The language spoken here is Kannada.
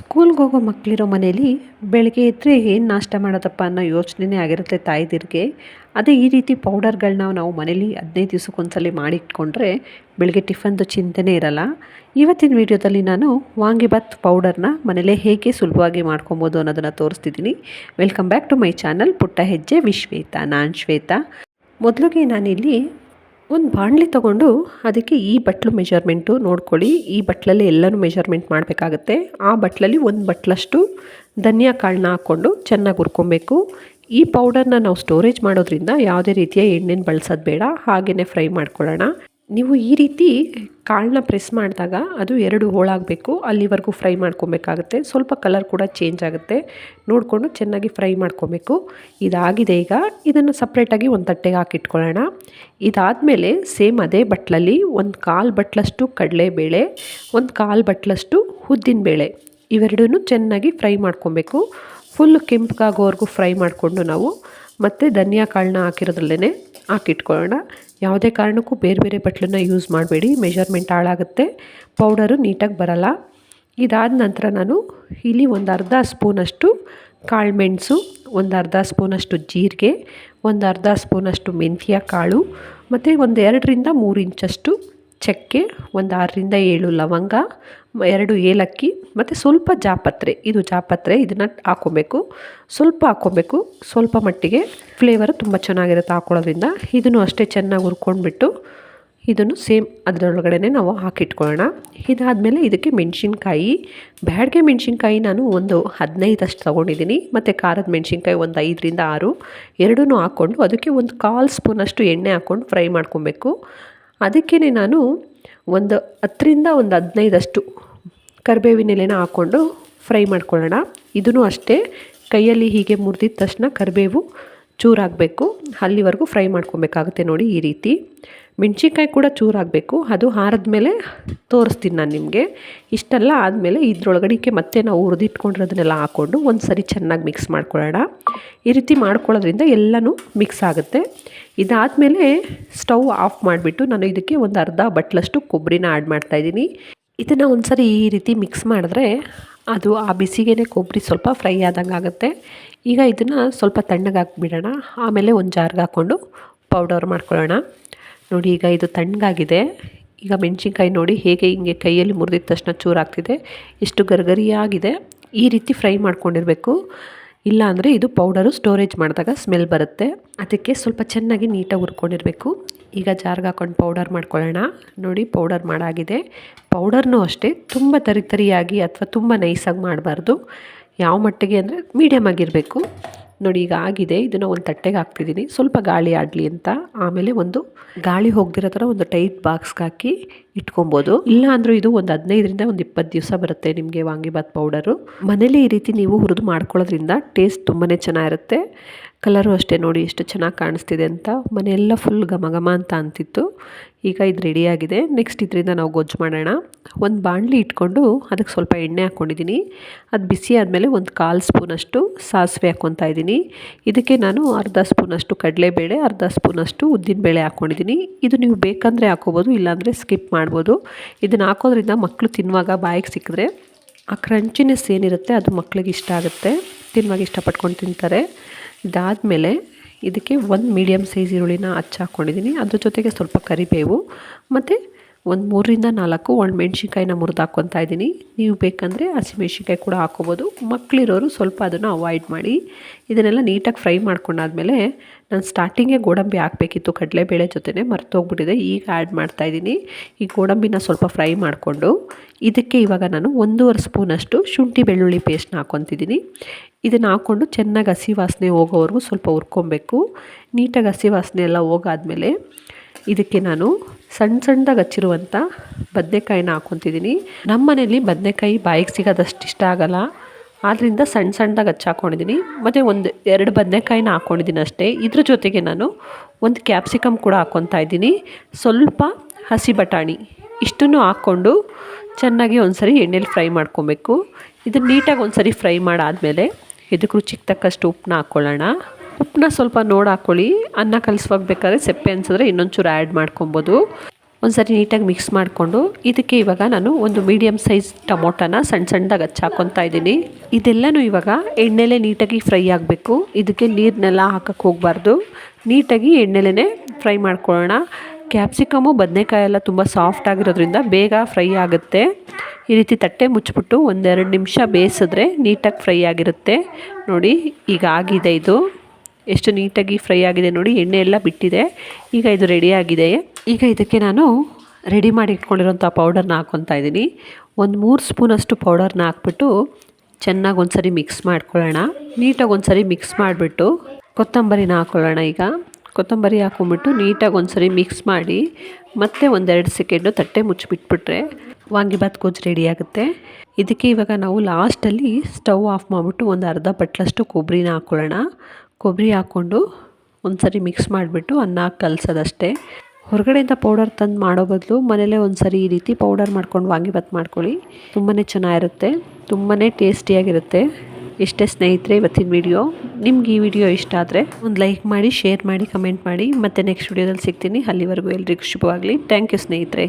ಸ್ಕೂಲ್ಗೆ ಹೋಗೋ ಮಕ್ಕಳಿರೋ ಮನೇಲಿ ಬೆಳಗ್ಗೆ ಎದ್ದರೆ ಏನು ನಾಷ್ಟ ಮಾಡೋದಪ್ಪ ಅನ್ನೋ ಯೋಚನೆನೇ ಆಗಿರುತ್ತೆ ತಾಯಿದಿರಿಗೆ ಅದೇ ಈ ರೀತಿ ಪೌಡರ್ಗಳನ್ನ ನಾವು ಮನೇಲಿ ಹದಿನೈದು ದಿವ್ಸಕ್ಕೊಂದ್ಸಲ ಮಾಡಿಟ್ಕೊಂಡ್ರೆ ಬೆಳಗ್ಗೆ ಟಿಫನ್ದು ಚಿಂತೆನೇ ಇರಲ್ಲ. ಇವತ್ತಿನ ವಿಡಿಯೋದಲ್ಲಿ ನಾನು ವಾಂಗಿಬಾತ್ ಪೌಡರ್ನ ಮನೇಲೇ ಹೇಗೆ ಸುಲಭವಾಗಿ ಮಾಡ್ಕೊಬೋದು ಅನ್ನೋದನ್ನು ತೋರಿಸ್ತಿದ್ದೀನಿ. Welcome back to my channel ಪುಟ್ಟ ಹೆಜ್ಜೆ ವಿಶ್ವೇತ ನಾನು ಶ್ವೇತಾ. ಮೊದಲಿಗೆ ನಾನಿಲ್ಲಿ ಒಂದು ಬಾಣಲಿ ತೊಗೊಂಡು ಅದಕ್ಕೆ ಈ ಬಟ್ಲು ಮೆಜರ್ಮೆಂಟು ನೋಡ್ಕೊಳ್ಳಿ. ಈ ಬಟ್ಲಲ್ಲಿ ಎಲ್ಲನೂ ಮೆಜರ್ಮೆಂಟ್ ಮಾಡಬೇಕಾಗತ್ತೆ. ಆ ಬಟ್ಲಲ್ಲಿ ಒಂದು ಬಟ್ಲಷ್ಟು ಧನಿಯಾ ಕಾಳನ್ನ ಹಾಕ್ಕೊಂಡು ಚೆನ್ನಾಗಿ ಹುರ್ಕೊಬೇಕು. ಈ ಪೌಡರ್ನ ನಾವು ಸ್ಟೋರೇಜ್ ಮಾಡೋದ್ರಿಂದ ಯಾವುದೇ ರೀತಿಯ ಎಣ್ಣೆನ ಬಳಸೋದು ಬೇಡ. ಹಾಗೆಯೇ ಫ್ರೈ ಮಾಡ್ಕೊಳ್ಳೋಣ. ನೀವು ಈ ರೀತಿ ಕಾಳನ್ನ ಪ್ರೆಸ್ ಮಾಡಿದಾಗ ಅದು ಎರಡು ಹೋಳಾಗಬೇಕು. ಅಲ್ಲಿವರೆಗೂ ಫ್ರೈ ಮಾಡ್ಕೊಬೇಕಾಗುತ್ತೆ. ಸ್ವಲ್ಪ ಕಲರ್ ಕೂಡ ಚೇಂಜ್ ಆಗುತ್ತೆ. ನೋಡಿಕೊಂಡು ಚೆನ್ನಾಗಿ ಫ್ರೈ ಮಾಡ್ಕೊಬೇಕು. ಇದಾಗಿದೆ ಈಗ. ಇದನ್ನು ಸಪ್ರೇಟಾಗಿ ಒಂದು ತಟ್ಟೆಗೆ ಹಾಕಿಟ್ಕೊಳ್ಳೋಣ. ಇದಾದಮೇಲೆ ಸೇಮ್ ಅದೇ ಬಟ್ಲಲ್ಲಿ ಒಂದು ಕಾಲು ಬಟ್ಲಷ್ಟು ಕಡಲೆಬೇಳೆ, ಒಂದು ಕಾಲು ಬಟ್ಲಷ್ಟು ಉದ್ದಿನಬೇಳೆ. ಇವೆರಡೂ ಚೆನ್ನಾಗಿ ಫ್ರೈ ಮಾಡ್ಕೊಬೇಕು. ಫುಲ್ ಕೆಂಪಗಾಗೋವರೆಗೂ ಫ್ರೈ ಮಾಡಿಕೊಂಡು ನಾವು ಮತ್ತು ಧನಿಯಾ ಕಾಳನ್ನ ಹಾಕಿರೋದ್ರಲ್ಲೇ ಹಾಕಿಟ್ಕೊಳ್ಳೋಣ. ಯಾವುದೇ ಕಾರಣಕ್ಕೂ ಬೇರೆ ಬೇರೆ ಬಟ್ಲನ್ನ ಯೂಸ್ ಮಾಡಬೇಡಿ. ಮೆಷರ್ಮೆಂಟ್ ಹಾಳಾಗುತ್ತೆ. ಪೌಡರು ನೀಟಾಗಿ ಬರಲ್ಲ. ಇದಾದ ನಂತರ ನಾನು ಇಲ್ಲಿ ಒಂದು ಅರ್ಧ ಸ್ಪೂನಷ್ಟು ಕಾಳುಮೆಣಸು ಒಂದು ಅರ್ಧ ಸ್ಪೂನಷ್ಟು ಜೀರಿಗೆ, ಒಂದು ಅರ್ಧ ಸ್ಪೂನಷ್ಟು ಮೆಂತ್ಯ ಕಾಳು, ಮತ್ತು ಒಂದು ಎರಡರಿಂದ ಮೂರು ಇಂಚಷ್ಟು ಚಕ್ಕೆ, ಒಂದು ಆರರಿಂದ ಏಳು ಲವಂಗ ಎರಡು ಏಲಕ್ಕಿ, ಮತ್ತು ಸ್ವಲ್ಪ ಜಾಪತ್ರೆ. ಇದು ಜಾಪತ್ರೆ, ಇದನ್ನು ಹಾಕ್ಕೊಬೇಕು ಸ್ವಲ್ಪ ಹಾಕ್ಕೊಬೇಕು ಸ್ವಲ್ಪ ಮಟ್ಟಿಗೆ ಫ್ಲೇವರ್ ತುಂಬ ಚೆನ್ನಾಗಿರುತ್ತೆ ಹಾಕೊಳ್ಳೋದ್ರಿಂದ. ಇದನ್ನು ಅಷ್ಟೇ ಚೆನ್ನಾಗಿ ಹುರ್ಕೊಂಡ್ಬಿಟ್ಟು ಇದನ್ನು ಸೇಮ್ ಅದರೊಳಗಡೆ ನಾವು ಹಾಕಿಟ್ಕೊಳ್ಳೋಣ. ಇದಾದಮೇಲೆ ಇದಕ್ಕೆ ಮೆಣಸಿನ್ಕಾಯಿ. ಬ್ಯಾಡ್ಗೆ ಮೆಣಸಿನ್ಕಾಯಿ ನಾನು ಒಂದು ಹದಿನೈದಷ್ಟು ತೊಗೊಂಡಿದ್ದೀನಿ. ಮತ್ತು ಖಾರದ ಮೆಣಸಿನ್ಕಾಯಿ ಒಂದು ಐದರಿಂದ ಆರು. ಎರಡೂ ಹಾಕ್ಕೊಂಡು ಅದಕ್ಕೆ ಒಂದು ಕಾಲು ಸ್ಪೂನಷ್ಟು ಎಣ್ಣೆ ಹಾಕ್ಕೊಂಡು ಫ್ರೈ ಮಾಡ್ಕೊಬೇಕು. ಅದಕ್ಕೇ ನಾನು ಒಂದು ಹತ್ತರಿಂದ ಒಂದು ಹದಿನೈದಷ್ಟು ಕರಿಬೇವಿನ ಎಲೆನ ಹಾಕ್ಕೊಂಡು ಫ್ರೈ ಮಾಡ್ಕೊಳ್ಳೋಣ. ಇದೂ ಅಷ್ಟೇ, ಕೈಯಲ್ಲಿ ಹೀಗೆ ಮುರಿದಿದ್ದ ತಕ್ಷಣ ಕರಿಬೇವು ಚೂರಾಗಬೇಕು. ಅಲ್ಲಿವರೆಗೂ ಫ್ರೈ ಮಾಡ್ಕೊಬೇಕಾಗುತ್ತೆ ನೋಡಿ ಈ ರೀತಿ. ಮೆಣಸಿನ್ಕಾಯಿ ಕೂಡ ಚೂರಾಗಬೇಕು. ಅದು ಆರಿದ್ಮೇಲೆ ತೋರಿಸ್ತೀನಿ ನಾನು ನಿಮಗೆ. ಇಷ್ಟೆಲ್ಲ ಆದಮೇಲೆ ಇದ್ರೊಳಗಡೆಗೆ ಮತ್ತೆ ನಾವು ಹುರಿದಿಟ್ಕೊಂಡಿರೋದನ್ನೆಲ್ಲ ಹಾಕ್ಕೊಂಡು ಒಂದು ಸರಿ ಚೆನ್ನಾಗಿ ಮಿಕ್ಸ್ ಮಾಡ್ಕೊಳ್ಳೋಣ. ಈ ರೀತಿ ಮಾಡ್ಕೊಳ್ಳೋದ್ರಿಂದ ಎಲ್ಲನೂ ಮಿಕ್ಸ್ ಆಗುತ್ತೆ. ಇದಾದಮೇಲೆ ಸ್ಟವ್ ಆಫ್ ಮಾಡಿಬಿಟ್ಟು ನಾನು ಇದಕ್ಕೆ ಒಂದು ಅರ್ಧ ಬಟ್ಲಷ್ಟು ಕೊಬ್ಬರಿನ ಆ್ಯಡ್ ಮಾಡ್ತಾಯಿದ್ದೀನಿ ಇದನ್ನು ಒಂದು ಸರಿ ಈ ರೀತಿ ಮಿಕ್ಸ್ ಮಾಡಿದ್ರೆ ಅದು ಆ ಬಿಸಿಗೇನೆ ಕೊಬ್ಬರಿ ಸ್ವಲ್ಪ ಫ್ರೈ ಆದಂಗೆ ಆಗುತ್ತೆ. ಈಗ ಇದನ್ನು ಸ್ವಲ್ಪ ತಣ್ಣಗೆ ಹಾಕ್ಬಿಡೋಣ. ಆಮೇಲೆ ಒಂದು ಜಾರ್ಗೆ ಹಾಕ್ಕೊಂಡು ಪೌಡರ್ ಮಾಡ್ಕೊಳ್ಳೋಣ. ನೋಡಿ, ಈಗ ಇದು ತಣ್ಣಗಾಗಿದೆ. ಈಗ ಮೆಣಸಿನ್ಕಾಯಿ ನೋಡಿ ಹೇಗೆ ಹಿಂಗೆ ಕೈಯಲ್ಲಿ ಮುರಿದಿದ ತಕ್ಷಣ ಚೂರಾಗ್ತಿದೆ. ಎಷ್ಟು ಗರ್ಗರಿಯಾಗಿದೆ. ಈ ರೀತಿ ಫ್ರೈ ಮಾಡ್ಕೊಂಡಿರಬೇಕು. ಇಲ್ಲ ಅಂದರೆ ಇದು ಪೌಡರು ಸ್ಟೋರೇಜ್ ಮಾಡಿದಾಗ ಸ್ಮೆಲ್ ಬರುತ್ತೆ. ಅದಕ್ಕೆ ಸ್ವಲ್ಪ ಚೆನ್ನಾಗಿ ನೀಟಾಗಿ ಹುರ್ಕೊಂಡಿರಬೇಕು. ಈಗ ಜಾರ್ಗೆ ಹಾಕೊಂಡು ಪೌಡರ್ ಮಾಡ್ಕೊಳ್ಳೋಣ. ನೋಡಿ ಪೌಡರ್ ಮಾಡಾಗಿದೆ. ಪೌಡರ್ನೂ ಅಷ್ಟೇ ತುಂಬ ತರಿ ತರಿಯಾಗಿ ಅಥವಾ ತುಂಬ ನೈಸಾಗಿ ಮಾಡಬಾರ್ದು. ಯಾವ ಮಟ್ಟಿಗೆ ಅಂದರೆ ಮೀಡಿಯಮ್ ಆಗಿರಬೇಕು. ನೋಡಿ, ಈಗ ಆಗಿದೆ. ಇದನ್ನು ಒಂದು ತಟ್ಟೆಗೆ ಹಾಕ್ತಿದ್ದೀನಿ. ಸ್ವಲ್ಪ ಗಾಳಿ ಆಡಲಿ ಅಂತ. ಆಮೇಲೆ ಒಂದು ಗಾಳಿ ಹೋಗದಿರೋ ಥರ ಒಂದು ಟೈಟ್ ಬಾಕ್ಸ್ಗೆ ಹಾಕಿ ಇಟ್ಕೊಬೋದು. ಇಲ್ಲ ಅಂದರೂ ಇದು ಒಂದು ಹದಿನೈದರಿಂದ ಒಂದು ಇಪ್ಪತ್ತು ದಿವಸ ಬರುತ್ತೆ ನಿಮಗೆ ವಾಂಗಿಬಾತ್ ಪೌಡರು ಮನೇಲಿ ಈ ರೀತಿ ನೀವು ಹುರಿದು ಮಾಡ್ಕೊಳ್ಳೋದ್ರಿಂದ ಟೇಸ್ಟ್ ತುಂಬಾ ಚೆನ್ನಾಗಿರುತ್ತೆ. ಕಲರು ಅಷ್ಟೇ ನೋಡಿ ಎಷ್ಟು ಚೆನ್ನಾಗಿ ಕಾಣಿಸ್ತಿದೆ ಅಂತ. ಮನೆಯೆಲ್ಲ ಫುಲ್ ಘಮ ಘಮ ಅಂತ ಅಂತಿತ್ತು. ಈಗ ಇದು ರೆಡಿಯಾಗಿದೆ ನೆಕ್ಸ್ಟ್ ಇದರಿಂದ ನಾವು ಗೊಜ್ಜು ಮಾಡೋಣ. ಒಂದು ಬಾಣಲಿ ಇಟ್ಕೊಂಡು ಅದಕ್ಕೆ ಸ್ವಲ್ಪ ಎಣ್ಣೆ ಹಾಕ್ಕೊಂಡಿದ್ದೀನಿ ಅದು ಬಿಸಿ ಆದಮೇಲೆ ಒಂದು ಕಾಲು ಸ್ಪೂನಷ್ಟು ಸಾಸಿವೆ ಹಾಕ್ಕೊತಾ ಇದ್ದೀನಿ. ಇದಕ್ಕೆ ನಾನು ಅರ್ಧ ಸ್ಪೂನಷ್ಟು ಕಡಲೆಬೇಳೆ, ಅರ್ಧ ಸ್ಪೂನಷ್ಟು ಉದ್ದಿನಬೇಳೆ ಹಾಕ್ಕೊಂಡಿದ್ದೀನಿ. ಇದು ನೀವು ಬೇಕಂದರೆ ಹಾಕೋಬೋದು ಇಲ್ಲಾಂದರೆ ಸ್ಕಿಪ್ ಮಾಡ್ಬೋದು. ಇದನ್ನು ಹಾಕೋದ್ರಿಂದ ಮಕ್ಕಳು ತಿನ್ನುವಾಗ ಬಾಯಿಗೆ ಸಿಕ್ಕಿದ್ರೆ ಆ ಕ್ರಂಚಿನೆಸ್ ಏನಿರುತ್ತೆ ಅದು ಮಕ್ಕಳಿಗೆ ಇಷ್ಟ ಆಗುತ್ತೆ. ತಿನ್ನುವಾಗ ಇಷ್ಟಪಟ್ಕೊಂಡು ತಿಂತಾರೆ. ಇದಾದಮೇಲೆ ಇದಕ್ಕೆ ಒಂದು ಮೀಡಿಯಮ್ ಸೈಜ್ ಈರುಳ್ಳಿನ ಹಚ್ಚಿ ಹಾಕ್ಕೊಂಡಿದ್ದೀನಿ ಅದ್ರ ಜೊತೆಗೆ ಸ್ವಲ್ಪ ಕರಿಬೇವು ಮತ್ತು ಒಂದು ಮೂರರಿಂದ ನಾಲ್ಕು ಮೆಣ್ಸಿನ್ಕಾಯಿನ ಮುರಿದು ಹಾಕ್ಕೊತಾ ಇದ್ದೀನಿ. ನೀವು ಬೇಕಂದರೆ ಹಸಿಮೆಣ್ಸಿನ್ಕಾಯಿ ಕೂಡ ಹಾಕ್ಕೋಬೋದು ಮಕ್ಕಳಿರೋರು ಸ್ವಲ್ಪ ಅದನ್ನು ಅವಾಯ್ಡ್ ಮಾಡಿ. ಇದನ್ನೆಲ್ಲ ನೀಟಾಗಿ ಫ್ರೈ ಮಾಡ್ಕೊಂಡಾದ್ಮೇಲೆ ನಾನು ಸ್ಟಾರ್ಟಿಂಗೆ ಗೋಡಂಬಿ ಹಾಕಬೇಕಿತ್ತು ಕಡಲೆಬೇಳೆ ಜೊತೆನೇ ಮರ್ತೋಗ್ಬಿಟ್ಟಿದೆ. ಈಗ ಆ್ಯಡ್ ಮಾಡ್ತಾಯಿದ್ದೀನಿ ಈ ಗೋಡಂಬಿನ ಸ್ವಲ್ಪ ಫ್ರೈ ಮಾಡಿಕೊಂಡು ಇದಕ್ಕೆ ಇವಾಗ ನಾನು ಒಂದೂವರೆ ಸ್ಪೂನಷ್ಟು ಶುಂಠಿ ಬೆಳ್ಳುಳ್ಳಿ ಪೇಸ್ಟ್ನ ಹಾಕ್ಕೊತಿದ್ದೀನಿ ಇದನ್ನು ಹಾಕ್ಕೊಂಡು ಚೆನ್ನಾಗಿ ಹಸಿ ವಾಸನೆ ಹೋಗೋವರೆಗೂ ಸ್ವಲ್ಪ ಹುರ್ಕೊಬೇಕು. ನೀಟಾಗಿ ಹಸಿ ವಾಸನೆ ಎಲ್ಲ ಹೋಗಾದ್ಮೇಲೆ ಇದಕ್ಕೆ ನಾನು ಸಣ್ಣ ಸಣ್ಣದಾಗಿ ಹಚ್ಚಿರುವಂಥ ಬದನೆಕಾಯಿನ ಹಾಕ್ಕೊತಿದ್ದೀನಿ. ನಮ್ಮ ಮನೇಲಿ ಬದನೆಕಾಯಿ ಬಾಯಿಗೆ ಸಿಗೋದಷ್ಟು ಇಷ್ಟ ಆಗಲ್ಲ. ಆದ್ದರಿಂದ ಸಣ್ಣ ಸಣ್ಣದಾಗಿ ಹಚ್ಚಾಕೊಂಡಿದ್ದೀನಿ. ಮತ್ತು ಒಂದು ಎರಡು ಬದನೆಕಾಯಿನ ಹಾಕ್ಕೊಂಡಿದ್ದೀನಿ ಅಷ್ಟೇ. ಇದ್ರ ಜೊತೆಗೆ ನಾನು ಒಂದು ಕ್ಯಾಪ್ಸಿಕಮ್ ಕೂಡ ಹಾಕ್ಕೊತಾ ಇದ್ದೀನಿ. ಸ್ವಲ್ಪ ಹಸಿ ಬಟಾಣಿ ಇಷ್ಟನ್ನು ಹಾಕ್ಕೊಂಡು ಚೆನ್ನಾಗಿ ಒಂದು ಸರಿ ಎಣ್ಣೆಲಿ ಫ್ರೈ ಮಾಡ್ಕೊಬೇಕು. ಇದನ್ನು ನೀಟಾಗಿ ಒಂದು ಸರಿ ಫ್ರೈ ಮಾಡಾದಮೇಲೆ ಇದಕ್ಕೆ ರುಚಿಗೆ ತಕ್ಕಷ್ಟು ಉಪ್ಪನ್ನ ಹಾಕ್ಕೊಳ್ಳೋಣ. ಉಪ್ಪನ್ನ ಸ್ವಲ್ಪ ನೋಡಿ ಹಾಕ್ಕೊಳ್ಳಿ ಅನ್ನ ಕಲಿಸುವಾಗ ಬೇಕಾದ್ರೆ ಸೆಪ್ಪೆ ಅನ್ಸಿದ್ರೆ ಇನ್ನೊಂಚೂರು ಆ್ಯಡ್ ಮಾಡ್ಕೊಬೋದು. ಒಂದು ಸರಿ ನೀಟಾಗಿ ಮಿಕ್ಸ್ ಮಾಡಿಕೊಂಡು, ಇದಕ್ಕೆ ಇವಾಗ ನಾನು ಒಂದು ಮೀಡಿಯಮ್ ಸೈಜ್ ಟೊಮೊಟೊನ ಸಣ್ಣ ಸಣ್ಣದಾಗಿ ಹಚ್ಚಾಕೊತಾ ಇದ್ದೀನಿ. ಇದೆಲ್ಲನೂ ಇವಾಗ ಎಣ್ಣೆಲೆ ನೀಟಾಗಿ ಫ್ರೈ ಆಗಬೇಕು. ಇದಕ್ಕೆ ನೀರನ್ನೆಲ್ಲ ಹಾಕಕ್ಕೆ ಹೋಗಬಾರ್ದು. ನೀಟಾಗಿ ಎಣ್ಣೆಲೇ ಫ್ರೈ ಮಾಡ್ಕೊಳ್ಳೋಣ. ಕ್ಯಾಪ್ಸಿಕಮು ಬದನೆಕಾಯಿ ಎಲ್ಲ ತುಂಬ ಸಾಫ್ಟ್ ಆಗಿರೋದ್ರಿಂದ ಬೇಗ ಫ್ರೈ ಆಗುತ್ತೆ. ಈ ರೀತಿ ತಟ್ಟೆ ಮುಚ್ಚಿಬಿಟ್ಟು ಒಂದೆರಡು ನಿಮಿಷ ಬೇಯಿಸಿದ್ರೆ ನೀಟಾಗಿ ಫ್ರೈ ಆಗಿರುತ್ತೆ. ನೋಡಿ, ಈಗ ಆಗಿದೆ ಇದು. ಎಷ್ಟು ನೀಟಾಗಿ ಫ್ರೈ ಆಗಿದೆ ನೋಡಿ, ಎಣ್ಣೆ ಎಲ್ಲ ಬಿಟ್ಟಿದೆ. ಈಗ ಇದು ರೆಡಿ ಆಗಿದೆ. ಈಗ ಇದಕ್ಕೆ ನಾನು ರೆಡಿ ಮಾಡಿ ಇಟ್ಕೊಂಡಿರೋಂಥ ಪೌಡರ್ನ ಹಾಕ್ಕೊತಾ ಇದ್ದೀನಿ. ಒಂದು ಮೂರು ಸ್ಪೂನಷ್ಟು ಪೌಡರ್ನ ಹಾಕ್ಬಿಟ್ಟು ಚೆನ್ನಾಗಿ ಒಂದು ಸರಿ ಮಿಕ್ಸ್ ಮಾಡ್ಕೊಳ್ಳೋಣ. ನೀಟಾಗಿ ಒಂದು ಸರಿ ಮಿಕ್ಸ್ ಮಾಡಿಬಿಟ್ಟು ಕೊತ್ತಂಬರಿನ ಹಾಕ್ಕೊಳ್ಳೋಣ ಈಗ. ಕೊತ್ತಂಬರಿ ಹಾಕೊಂಬಿಟ್ಟು ನೀಟಾಗಿ ಒಂದ್ಸರಿ ಮಿಕ್ಸ್ ಮಾಡಿ, ಮತ್ತೆ ಒಂದೆರಡು ಸೆಕೆಂಡು ತಟ್ಟೆ ಮುಚ್ಚಿಬಿಟ್ಬಿಟ್ರೆ ವಾಂಗಿಬಾತ್ ಗೊಜ್ಜು ರೆಡಿ ಆಗುತ್ತೆ. ಇದಕ್ಕೆ ಇವಾಗ ನಾವು ಲಾಸ್ಟಲ್ಲಿ ಸ್ಟವ್ ಆಫ್ ಮಾಡಿಬಿಟ್ಟು ಒಂದು ಅರ್ಧ ಬಟ್ಲಷ್ಟು ಕೊಬ್ಬರಿನ ಹಾಕ್ಕೊಳ್ಳೋಣ ಕೊಬ್ಬರಿ ಹಾಕ್ಕೊಂಡು ಒಂದ್ಸರಿ ಮಿಕ್ಸ್ ಮಾಡಿಬಿಟ್ಟು ಅನ್ನ ಕಲಸೋದಷ್ಟೇ. ಹೊರಗಡೆಯಿಂದ ಪೌಡರ್ ತಂದು ಮಾಡೋ ಬದಲು ಮನೇಲೇ ಒಂದು ಸರಿ ಈ ರೀತಿ ಪೌಡರ್ ಮಾಡ್ಕೊಂಡು ವಾಂಗಿಬಾತ್ ಮಾಡ್ಕೊಳ್ಳಿ. ತುಂಬಾ ಚೆನ್ನಾಗಿರುತ್ತೆ ತುಂಬಾ ಟೇಸ್ಟಿಯಾಗಿರುತ್ತೆ. ಎಷ್ಟೇ ಸ್ನೇಹಿತರೆ ಇವತ್ತಿನ ವಿಡಿಯೋ ನಿಮ್ಗೆ ಈ ವಿಡಿಯೋ ಇಷ್ಟ ಆದರೆ ಒಂದು ಲೈಕ್ ಮಾಡಿ ಶೇರ್ ಮಾಡಿ ಕಮೆಂಟ್ ಮಾಡಿ. ಮತ್ತು ನೆಕ್ಸ್ಟ್ ವಿಡಿಯೋದಲ್ಲಿ ಸಿಗ್ತೀನಿ. ಅಲ್ಲಿವರೆಗೂ ಎಲ್ರಿಗೂ ಶುಭವಾಗಲಿ. ಥ್ಯಾಂಕ್ ಯು ಸ್ನೇಹಿತರೆ.